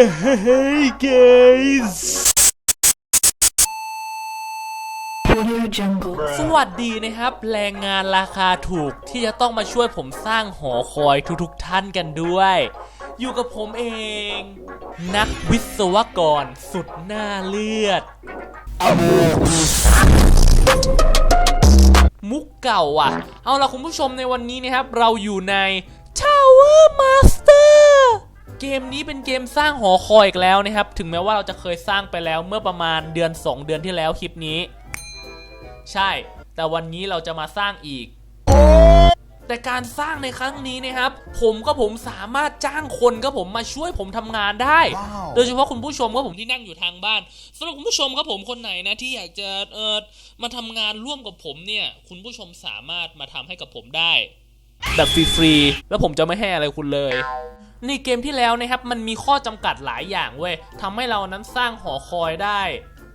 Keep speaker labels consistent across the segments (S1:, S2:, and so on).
S1: Hey guys
S2: Audio Jungle.
S3: สวัสดีนะครับแรงงานราคาถูกที่จะต้องมาช่วยผมสร้างหอคอยทุกๆท่านกันด้วย อยู่กับผมเอง นักวิศวกรสุดหน้าเลือด มุกเก่าอะ เอาล่ะคุณผู้ชมในวันนี้นะครับ เราอยู่ใน Tower Master เกม นี้เป็นเกมสร้างหอคอยอีกแล้วนะครับ ถึงแม้ว่าเราจะเคยสร้างไปแล้วเมื่อประมาณเดือน 2 เดือนที่แล้วคลิปนี้ ใช่ แต่วันนี้เราจะมาสร้างอีก แต่การสร้างในครั้งนี้นะครับ ผมก็ผมสามารถจ้างคนก็ผมมาช่วยผมทำงานได้ โดยเฉพาะคุณผู้ชมก็ผมที่นั่งอยู่ทางบ้านสำหรับคุณผู้ชมครับผมคนไหนนะที่อยากจะเออมาทำงานร่วมกับผมเนี่ย คุณผู้ชมสามารถมาทำให้กับผมได้ แบบฟรีๆแล้วผมจะไม่ให้อะไรคุณเลย ในเกมที่แล้วนะครับมันมีข้อจำกัดหลายอย่างเว้ยทำให้เรานั้นสร้างหอคอยได้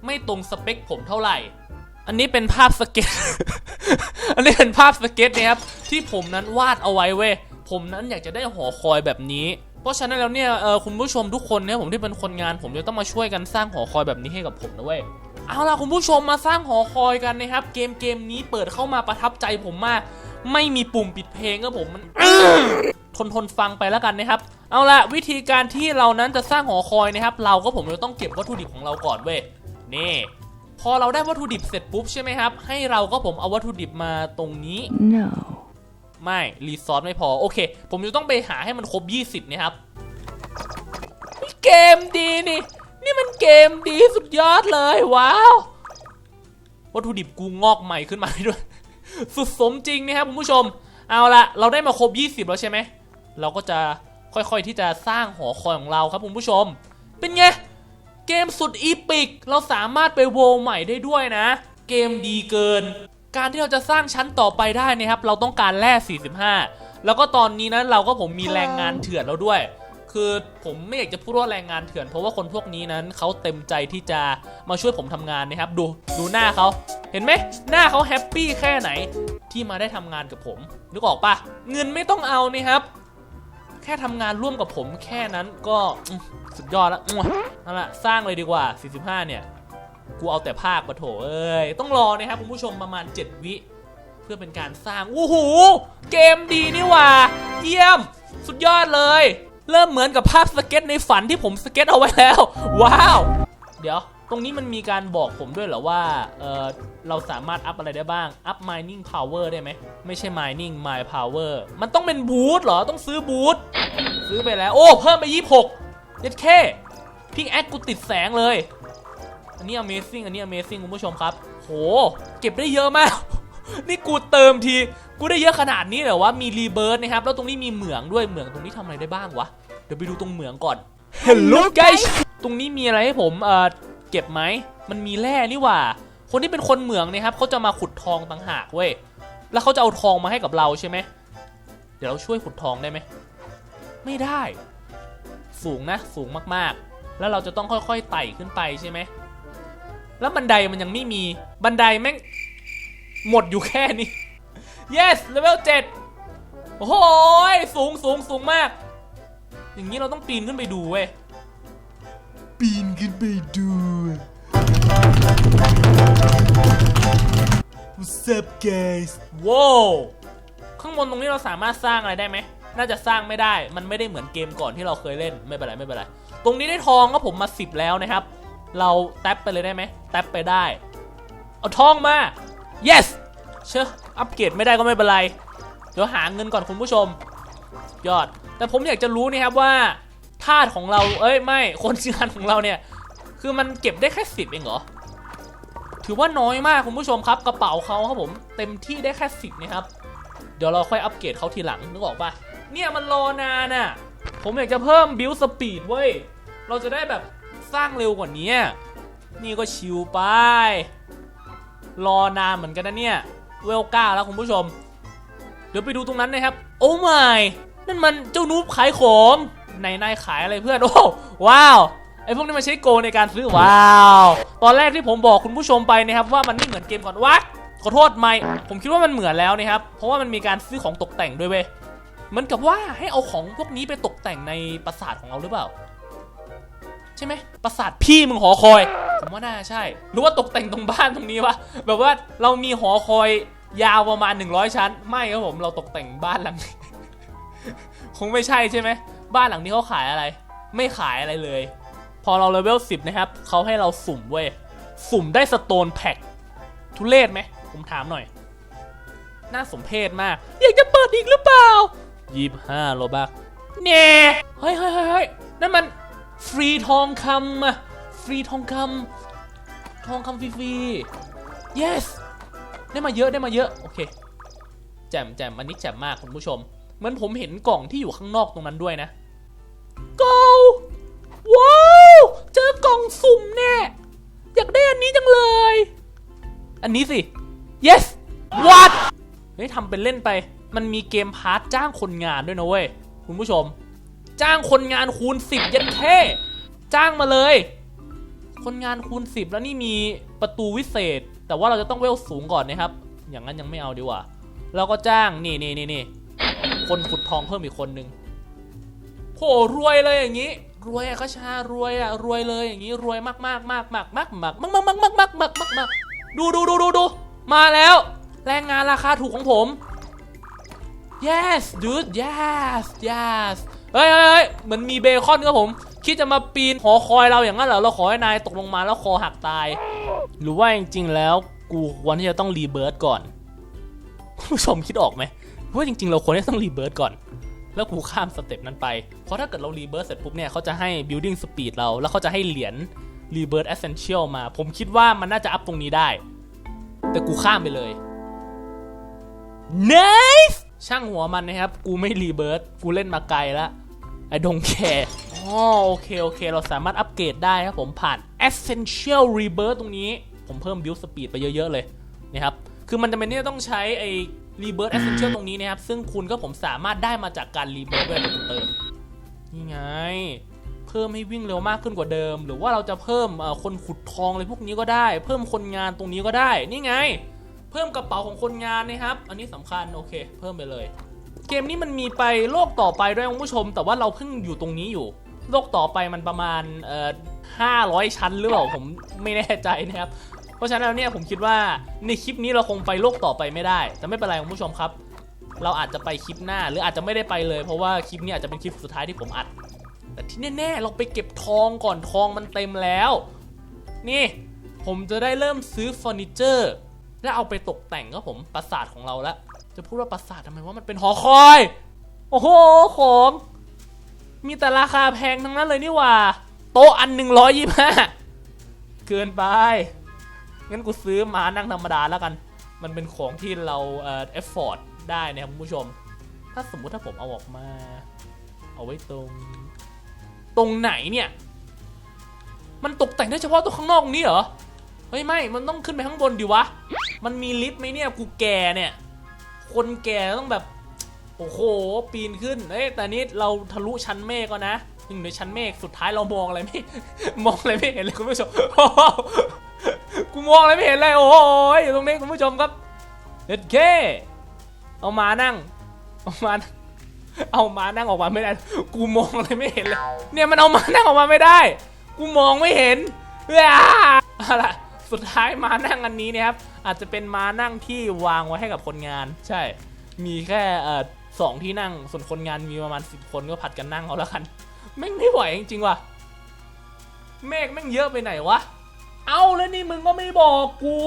S3: ไม่ตรงสเปคผมเท่าไหร่ อันนี้เป็นภาพสเก็ต อันนี้เป็นภาพสเก็ตนะครับที่ผมนั้นวาดเอาไว้เว้ยผมนั้นอยากจะได้หอคอยแบบนี้ เพราะฉะนั้นแล้วเนี่ยเออคุณผู้ชมทุกคนเนี่ยผมที่เป็นคนงาน ผมจะต้องมาช่วยกันสร้างหอคอยแบบนี้ให้กับผมนะเว้ย เอาล่ะคุณผู้ชมมาสร้างหอคอยกันนะครับ เกมเกมนี้เปิดเข้ามาประทับใจผมมาก ไม่มีปุ่มปิดเพลงก็ผมมันทนทนฟังไปแล้วกันนะครับ เอาละวิธีการที่เรานั้นจะสร้างหอคอยนะครับ เราก็ผมจะต้องเก็บวัตถุดิบของเราก่อนเว้ยนี่พอเราได้วัตถุดิบเสร็จปุ๊บใช่ไหมครับ ให้เราก็ผมเอาวัตถุดิบมาตรงนี้
S2: No.
S3: ไม่รีซอสไม่พอ โอเค ผมจะต้องไปหาให้มันครบ 20นะครับนี่เกมดีนี่ นี่มันเกมดีสุดยอดเลย ว้าว วัตถุดิบกูงอกใหม่ขึ้นมาด้วย สุดสมจริงนะครับคุณผู้ชม เอาละเราได้มาครบ 20 แล้วใช่ไหม เราก็จะค่อยๆที่จะสร้างหอคอยของเราครับคุณผู้ชม เป็นไง เกมสุดอีปิก เราสามารถไปโวลใหม่ได้ด้วยนะ เกมดีเกิน การที่เราจะสร้างชั้นต่อไปได้นะครับ เราต้องการแร่45 แล้วก็ตอนนี้นะเราก็ผมมีแรงงานเถื่อนแล้วด้วย คือผมไม่อยากจะพูดว่าแรงงานเถื่อนเพราะว่าคนพวกนี้นั้นเขาเต็มใจที่จะมาช่วยผมทำงานนะครับ ดูดูหน้าเขาเห็นไหมหน้าเขาแฮปปี้แค่ไหนที่มาได้ทำงานกับผมนึกออกปะเงินไม่ต้องเอานี่ครับ แค่ทำงานร่วมกับผมแค่นั้นก็สุดยอดแล้วอื้อเอาละสร้างเลยดีกว่า 45 เนี่ยกูเอาแต่ภาคปะโถเอ้ยต้องรอนะครับคุณผู้ชมประมาณ 7 วิ เพื่อเป็นการสร้างโอ้โหเกมดีนี่ว่า เยี่ยม สุดยอดเลย เริ่มเหมือนกับภาพสเก็ตในฝันที่ผมสเก็ตเอาไว้แล้ว ว้าว เดี๋ยว ตรงนี้มันมีการบอกผมด้วยเหรอว่าเออเราสามารถอัพอะไรได้บ้าง อัพ mining power ได้ไหม ไม่ใช่ mining my power มันต้องเป็นบูทเหรอ ต้องซื้อบูท ซื้อไปแล้ว โอ้ เพิ่มไป26เย็ดแค่พิกแอคกูติดแสงเลย อันนี้ Amazing อันนี้ Amazing คุณผู้ชมครับ โห เก็บได้เยอะมาก นี่กูเติมที กูได้เยอะขนาดนี้เหรอวะ มีรีเบิร์นะครับ แล้วตรงนี้มีเหมืองด้วย เหมืองตรงนี้ทำอะไรได้บ้างวะ เดี๋ยวไปดูตรงเหมืองก่อน Hello guys ตรงนี้มีอะไรให้ผมเอ่อเก็บไหม มันมีแร่นี่หว่า คนที่เป็นคนเหมืองนะครับเขาจะมาขุดทองต่างหากเว้ย แล้วเขาจะเอาทองมาให้กับเราใช่ไหม เดี๋ยวเราช่วยขุดทองได้ไหม ไม่ได้ สูงนะ สูงมากๆ แล้วเราจะต้องค่อยๆไต่ขึ้นไปใช่ไหม แล้วบันไดมันยังไม่มี บันไดแม่งหมดอยู่แค่นี้ yes level 7 โอ้โหยสูงสูงสูงมาก อย่างนี้เราต้องปีนขึ้นไปดูเว้ย
S1: ปีนขึ้นไปดู What's up guys
S3: ว้าวข้างบนตรงนี้เราสามารถสร้างอะไรได้ไหม น่าจะสร้างไม่ได้ มันไม่ได้เหมือนเกมก่อนที่เราเคยเล่น ไม่เป็นไรไม่เป็นไร ตรงนี้ได้ทองก็ผมมาสิบแล้วนะครับ เราแท็บไปเลยได้ไหม แท็บไปได้ เอาทองมา yes เชื่อ อัปเกรดไม่ได้ก็ไม่เป็นไร เดี๋ยวหาเงินก่อนคุณผู้ชม ยอด แต่ผมอยากจะรู้นี่ครับว่าธาตุของเรา เอ้ยไม่คนงานของเราเนี่ย คือมันเก็บได้แค่สิบเองเหรอ ถือว่าน้อยมากคุณผู้ชมครับ กระเป๋าเขาครับผมเต็มที่ได้แค่สิบนะครับ เดี๋ยวเราค่อยอัปเกรดเขาทีหลังนึกออกปะเนี่ยมันรอนานอะ ผมอยากจะเพิ่มบิ l สปีดเว้ย เราจะได้แบบสร้างเร็วกว่านี้ นี่ก็ชิวไป รอนานเหมือนกันนะเนี่ย เวลก้าแล้วคุณผู้ชม เดี๋ยวไปดูตรงนั้นนะครับ โอ้ไม่นั่นมันเจ้านูบขายของไหนนายขายอะไรเพื่อน โอ้ว้าวไอพวกนี้มันใช้โกในการซื้อว้าว ตอนแรกที่ผมบอกคุณผู้ชมไปนะครับว่ามันไม่เหมือนเกมก่อนวัดขอโทษไม่ผมคิดว่ามันเหมือนแล้วนะครับ เพราะว่ามันมีการซื้อของตกแต่งด้วยเว้ยเหมือนกับว่าให้เอาของพวกนี้ไปตกแต่งในปราสาทของเราหรือเปล่า ใช่ไหมปราสาทพี่มึงหอคอยผมว่าน่าใช่ หรือว่าตกแต่งตรงบ้านตรงนี้วะแบบว่าเรามีหอคอย ยาวประมาณ 100 ชั้น ไม่ครับผมเราตกแต่งบ้านหลังนี้ คงไม่ใช่ใช่ไหมบ้านหลังนี้เขาขายอะไร ไม่ขายอะไรเลย พอเราเลเวล10 นะครับเขาให้เราสุ่มเว้ยสุ่มได้สโตนแพ็คทุเลศไหมผมถามหน่อย น่าสมเพชมาก อยากจะเปิดอีกหรือเปล่ายี่ห้าโลบักเน่เฮ้ยเฮ้ยเฮ้ยเฮ้ยนั่นมันฟรีทองคำอะฟรีทองคำทองคำฟรีๆ yes ได้มาเยอะได้มาเยอะโอเคแจ่มแจ่มอันนี้แจ่มมากคุณผู้ชม เหมือนผมเห็นกล่องที่อยู่ข้างนอกตรงนั้นด้วยนะ go ว้าวเจอกล่องสุ่มแน่อยากได้อันนี้จังเลย อันนี้สิ yes what เฮ้ยทำเป็นเล่นไป มันมีเกมพาร์ทจ้างคนงานด้วยนะเว้ย คุณผู้ชม จ้างคนงานคูณ 10 ยันเท่จ้างมาเลย คนงานคูณ 10 แล้วนี่มีประตูวิเศษ แต่ว่าเราจะต้องเวลสูงก่อนนะครับ อย่างนั้นยังไม่เอาดีกว่าแล้วก็จ้างนี่นี่นี่นี่คนขุดทองเพิ่มอีกคนนึงโหรวยเลยอย่างนี้ รวยอะกชารวยอะรวยเลยอย่างนี้รวยมากมากมากมากมากมากมากมากมากมากมากมากมากมากดูดูดูดูดูมาแล้ว แรงงานราคาถูกของผม yes dude yes yes เฮ้ยเฮ้ยเฮ้ยเหมือนมีเบคอนครับผม คิดจะมาปีนหอคอยเราอย่างนั้นเหรอเราขอให้นายตกลงมาแล้วคอหักตาย หรือว่าจริง ๆ แล้วกูควรที่จะต้องรีเบิร์ตก่อนคุณผู้ชมคิดออกไหมว่าจริง ๆ เราควรที่ต้องรีเบิร์ตก่อน แล้วกูข้ามสเต็ปนั้นไป เพราะถ้าเกิดเรารีเบิร์ตเสร็จปุ๊บเนี่ยเขาจะให้ building speed เราแล้วเขาจะให้เหรียญ rebirth essential มา ผมคิดว่ามันน่าจะอัพตรงนี้ได้ แต่กูข้ามไปเลย nice ช่างหัวมันนะครับ กูไม่รีเบิร์ตกูเล่นมาไกลแล้ว I don't care โอเค โอเค เราสามารถอัปเกรดได้ครับผมผ่าน essential rebirth ตรงนี้ ผมเพิ่ม build speed ไปเยอะ ๆ เลยนะครับ คือมันจะเป็นที่ต้องใช้ไอ้ rebirth essential ตรงนี้นะครับ ซึ่งคุณก็ผมสามารถได้มาจากการ rebirth ด้วยเติมนี่ไง เพิ่มให้วิ่งเร็วมากขึ้นกว่าเดิม หรือว่าเราจะเพิ่มคนขุดทองอะไรพวกนี้ก็ได้ เพิ่มคนงานตรงนี้ก็ได้ นี่ไง เพิ่มกระเป๋าของคนงานนะครับ อันนี้สำคัญโอเค เพิ่มไปเลย เกมนี้มันมีไปโลกต่อไปด้วยคุณผู้ชม แต่ว่าเราเพิ่งอยู่ตรงนี้อยู่ โลกต่อไปมันประมาณเอ่อห้าร้อยชั้นหรือเปล่าผมไม่แน่ใจนะครับ เพราะฉะนั้นแล้วเนี่ยผมคิดว่าในคลิปนี้เราคงไปโลกต่อไปไม่ได้ แต่ไม่เป็นไรคุณผู้ชมครับ เราอาจจะไปคลิปหน้าหรืออาจจะไม่ได้ไปเลย เพราะว่าคลิปนี้อาจจะเป็นคลิปสุดท้ายที่ผมอัด แต่ที่แน่ๆเราไปเก็บทองก่อนทองมันเต็มแล้ว นี่ผมจะได้เริ่มซื้อเฟอร์นิเจอร์และเอาไปตกแต่งครับผมปราสาทของเราล้วจะพูดว่าปราสาททำไมว่ามันเป็นหอคอย โอ้โหของ มีแต่ราคาแพงทั้งนั้นเลยนี่ว่า โต๊ะอันหนึ่งร้อยยี่ห้าเกินไป งั้นกูซื้อมานั่งธรรมดาแล้วกัน มันเป็นของที่เราเอ่อเอฟฟอร์ดได้นะครับคุณผู้ชม ถ้าสมมุติถ้าผมเอาออกมา เอาไว้ตรง ตรงไหนเนี่ย มันตกแต่งได้เฉพาะตรงข้างนอกนี้เหรอ เฮ้ยไม่ มันต้องขึ้นไปข้างบนดิวะ มันมีลิฟต์ไหมเนี่ย กูแก่เนี่ย คนแก่ต้องแบบ โอ้โห ปีนขึ้น เอ้แต่นี้เราทะลุชั้นเมฆก็นะยังอยู่ในชั้นเมฆ สุดท้ายเรามองอะไรไม่ มองอะไรไม่เห็นเลยคุณผู้ชมโอ้โหกูมองอะไรไม่เห็นเลย โอ้โหอยู่ตรงนี้คุณผู้ชมครับเด็ดเคเอามานั่ง เอามา เอามานั่งออกมาไม่ได้ กูมองอะไรไม่เห็นเลย เนี่ยมันเอามานั่งออกมาไม่ได้ กูมองไม่เห็นอ้าเอาล่ะสุดท้ายมานั่งอันนี้เนี่ยครับ อาจจะเป็นมานั่งที่วางไว้ให้กับคนงาน ใช่ มีแค่เอ่อ สองที่นั่ง ส่วนคนงานมีประมาณสิบคนก็ผัดกันนั่งเอาแล้วกันแม่งไม่ไหวจริงๆว่ะเมฆแม่งเยอะไปไหนวะ เอาแล้วนี่มึงก็ไม่บอกกู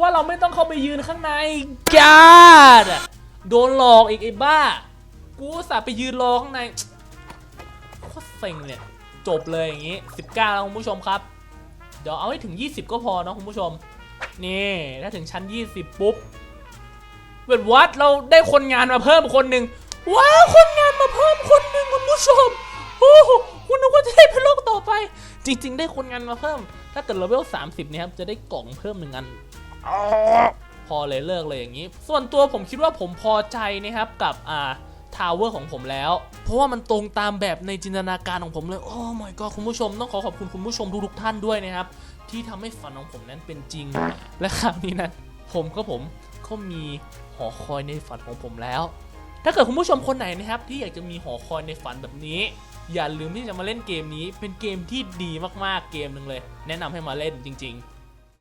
S3: ว่าเราไม่ต้องเข้าไปยืนข้างในกาดโดนหลอกอีกไอ้บ้า กูสาไปยืนรอข้างในโคตรเซ็งเนี่ยจบเลยอย่างงี้ 19 แล้วคุณผู้ชมครับ เดี๋ยวเอาให้ถึง 20 ก็พอเนาะคุณผู้ชม นี่ ถ้าถึงชั้น 20 ปุ๊บ เวทวัดเราได้คนงานมาเพิ่มคนหนึ่งว้าวคนงานมาเพิ่มคนหนึ่งคุณผู้ชมโอ้โหคุณนึกว่าจะได้เป็นโลกต่อไป จริง ๆ ได้คนงานมาเพิ่ม ถ้าเกิดเลเวล30เนี่ยครับจะได้กล่องเพิ่มหนึ่งอันพอเลยเลิกเลยอย่างนี้ ส่วนตัวผมคิดว่าผมพอใจนะครับกับอ่าทาวเวอร์ของผมแล้ว เพราะว่ามันตรงตามแบบในจินตนาการของผมเลย โอ้ my god คุณผู้ชม ต้องขอขอบคุณคุณผู้ชมทุกๆท่านด้วยนะครับ ที่ทำให้ฝันของผมนั้นเป็นจริง และคราวนี้นั้น ผมก็ผมก็มีหอคอยในฝันของผมแล้ว ถ้าเกิดคุณผู้ชมคนไหนนะครับ ที่อยากจะมีหอคอยในฝันแบบนี้ อย่าลืมที่จะมาเล่นเกมนี้ เป็นเกมที่ดีมากๆเกมหนึ่งเลย แนะนำให้มาเล่นจริง ๆ